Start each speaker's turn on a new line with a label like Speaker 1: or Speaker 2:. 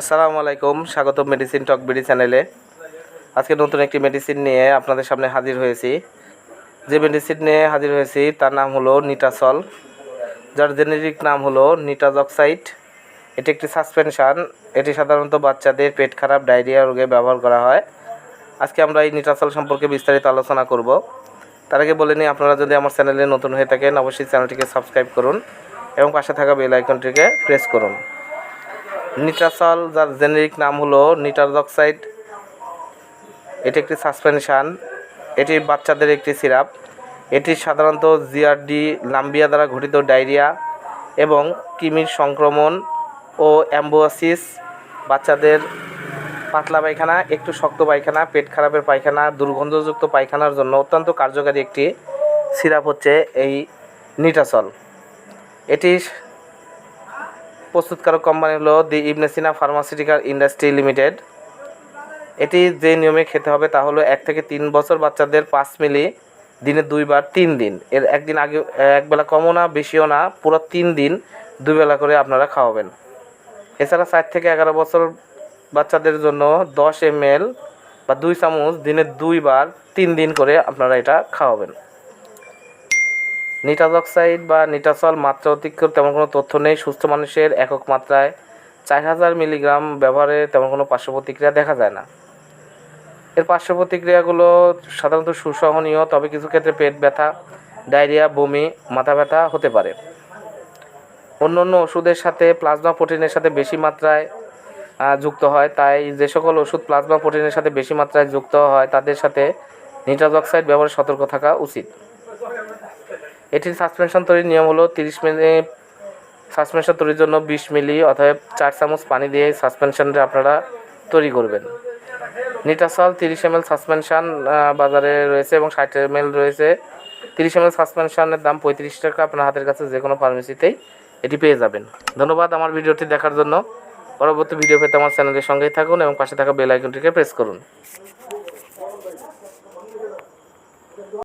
Speaker 1: আসসালামু আলাইকুম, স্বাগত মেডিসিন টক বিডি চ্যানেলে আজকে নতুন একটি মেডিসিন নিয়ে আপনাদের সামনে হাজির হয়েছি। যে মেডিসিন নিয়ে হাজির হয়েছি, তার নাম হলো নিটাসল যার জেনেরিক নাম হলো নিটাজক্সাইড এটি একটি সাসপেনশান এটি সাধারণত বাচ্চাদের পেট খারাপ, ডায়রিয়া রোগে ব্যবহার করা হয়। আজকে আমরা এই নিটাসল সম্পর্কে বিস্তারিত আলোচনা করব। তার আগে বলে নিই, আপনারা যদি আমার চ্যানেলে নতুন হয়ে থাকেন, অবশ্যই চ্যানেলটিকে সাবস্ক্রাইব করুন এবং পাশে থাকা বেল আইকনটিকে প্রেস করুন। নিট্রাসল যার জেনেরিক নাম হলো নিটারজক্সাইড। এটি একটি সাসপেনশান। এটি বাচ্চাদের একটি সিরাপ। এটি সাধারণত জিআরডি লাম্বিয়া দ্বারা ঘটিত ডায়রিয়া এবং কৃমির সংক্রমণ ও অ্যাম্বোসিস বাচ্চাদের পাতলা পায়খানা, একটু শক্ত পায়খানা, পেট খারাপের পায়খানা, দুর্গন্ধযুক্ত পায়খানার জন্য অত্যন্ত কার্যকারী একটি সিরাপ হচ্ছে এই নিটাসল এটি প্রস্তুতকারক কোম্পানি হলো the Ibn Sina pharmaceutical industry limited. এটি যে নিয়মে খেতে হবে তা হলো এক থেকে তিন বছর বাচ্চাদের পাঁচ মিলি, দিনে দুইবার তিন দিন। এর একদিন আগে, একবেলা কমও না, বেশিও না, পুরো তিন দিন দুবেলা করে আপনারা খাওয়াবেন। এছাড়া চার থেকে এগারো বছর বাচ্চাদের জন্য দশ এম বা দুই চামচ দিনে দুইবার তিন দিন করে আপনারা এটা খাওয়াবেন। নিটাজক্সাইড বা নিটাসল মাত্রা অতিরিক্ত তেমন কোনো তথ্য নেই। সুস্থ মানুষের একক মাত্রায় চার হাজার মিলিগ্রাম ব্যবহারে তেমন কোনো পার্শ্ব প্রতিক্রিয়া দেখা যায় না। এর পার্শ্ব প্রতিক্রিয়াগুলো সাধারণত সুসহনীয়, তবে কিছু ক্ষেত্রে পেট ব্যথা, ডায়রিয়া, বমি, মাথা ব্যথা হতে পারে। অন্য অন্য ওষুধের সাথে প্লাজমা প্রোটিনের সাথে বেশি মাত্রায় যুক্ত হয়। তাই যে সকল ওষুধ প্লাজমা প্রোটিনের সাথে বেশি মাত্রায় যুক্ত হয়, তাদের সাথে নিটাজক্সাইড ব্যবহারে সতর্ক থাকা উচিত। এটির সাসপেনশন তৈরির নিয়ম হলো তিরিশ মিলি সাসপেনশন তৈরির জন্য বিশ মিলি অথবা চার চামচ পানি দিয়ে সাসপেনশনটা আপনারা তৈরি করবেন। নিটাসল তিরিশ এম এল সাসপেনশন বাজারে রয়েছে এবং ষাট এম এল রয়েছে। তিরিশ এম এল সাসপেনশনের দাম পঁয়ত্রিশ টাকা, আপনার হাতের কাছে যে কোনো ফার্মেসিতেই এটি পেয়ে যাবেন। ধন্যবাদ আমার ভিডিওটি দেখার জন্য। পরবর্তী ভিডিও পেতে আমার চ্যানেলের সঙ্গেই থাকুন এবং পাশে থাকা বেল আইকনটিকে প্রেস করুন।